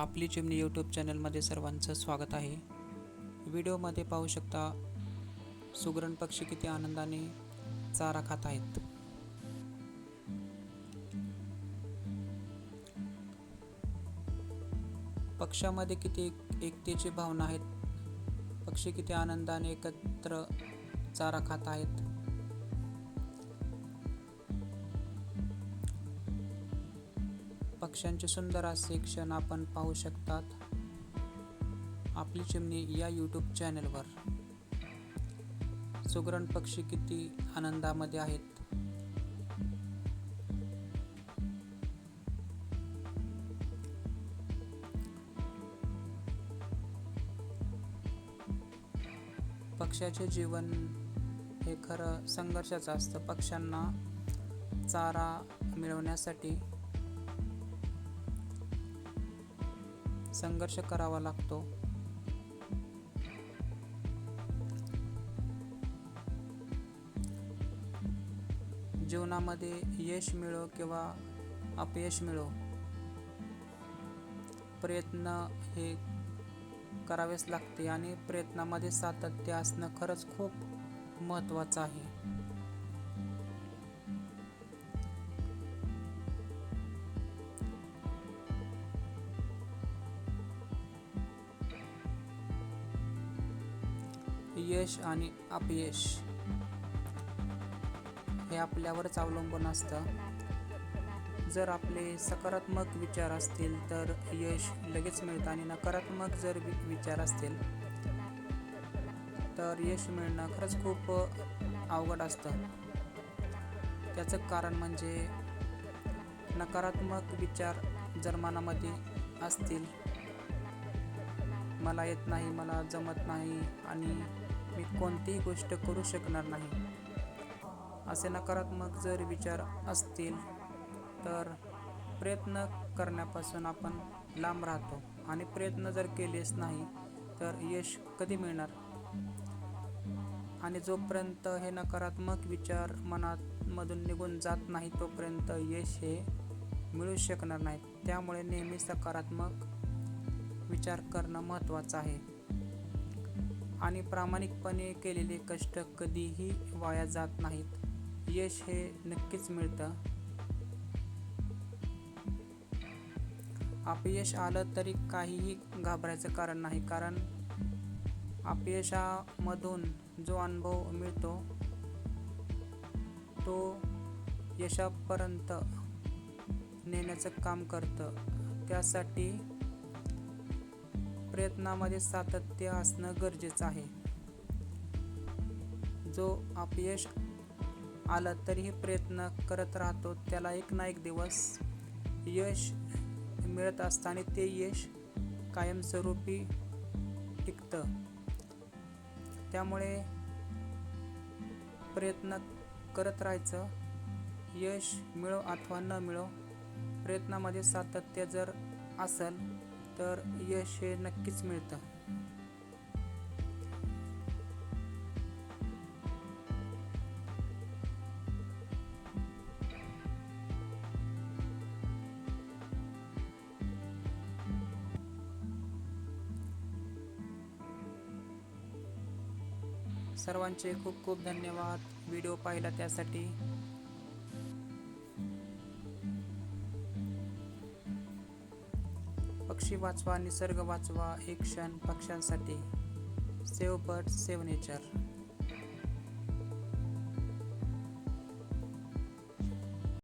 आपली चिमणी यूट्यूब चॅनलमध्ये सर्वांचं स्वागत आहे. व्हिडिओमध्ये पाहू शकता सुगरण पक्षी किती आनंदाने चारा खात आहेत. पक्ष्यामध्ये किती एक- एकतेची भावना आहेत. पक्षी किती आनंदाने एकत्र चारा खात आहेत. पक्ष्यांचे सुंदर असे क्षण आपण पाहू शकतात. आपली चिमणी या यूट्यूब चॅनलवर सुगरण पक्षी किती आनंदामध्ये आहेत. पक्ष्याचे जीवन हे खरं संघर्षाचं असतं. पक्ष्यांना चारा मिळवण्यासाठी संघर्ष करावा लागतो. जीवनामध्ये यश मिळो किंवा अपयश मिळो प्रयत्न हे करावेच लागते आणि प्रयत्नामध्ये सातत्य असणं खरंच खूप महत्त्वाचं आहे. यश आणि अपयश हे आपल्यावरच अवलंबून असतं. जर आपले सकारात्मक विचार असतील तर यश लगेच मिळतं आणि नकारात्मक जर वि विचार असतील तर यश मिळणं खरंच खूप अवघड असतं. त्याचं कारण म्हणजे नकारात्मक विचार जर मनामध्ये असतील मला येत नाही मला जमत नाही आणि मी कोणतीही गोष्ट करू शकणार नाही. असे नकारात्मक जर विचार असतील तर प्रयत्न करण्यापासून आपण लांब राहतो. आणि प्रयत्न जर केलेच नाही तर यश कधी मिळणार? आणि जोपर्यंत हे नकारात्मक विचार मनामधून निघून जात नाही तोपर्यंत यश हे मिळू शकणार नाही. त्यामुळे नेहमी सकारात्मक विचार करणं महत्त्वाचं आहे. आणि प्रामाणिकपणे केलेले कष्ट कधीही वाया जात नाहीत. यश हे नक्कीच मिळतं. अपयश आलं तरी काहीही घाबरायचं कारण नाही कारण अपयशामधून जो अनुभव मिळतो तो यशापर्यंत नेण्याचं काम करतं. त्यासाठी प्रयत्नामध्ये सातत्य असणं गरजेचं आहे. जो अपयश आलं तरीही प्रयत्न करत राहतो त्याला एक ना एक दिवस यश मिळत असतं आणि ते यश कायमस्वरूपी टिकतं. त्यामुळे प्रयत्न करत राहायचं यश मिळो अथवा न मिळो प्रयत्नामध्ये सातत्य जर असेल तर यश हे नक्कीच मिळतं. सर्वांचे खूप खूप धन्यवाद. व्हिडिओ पाहिला त्यासाठी. पक्षी वाचवा निसर्ग वाचवा एक क्षण पक्ष्यांसाठी. Save bird save nature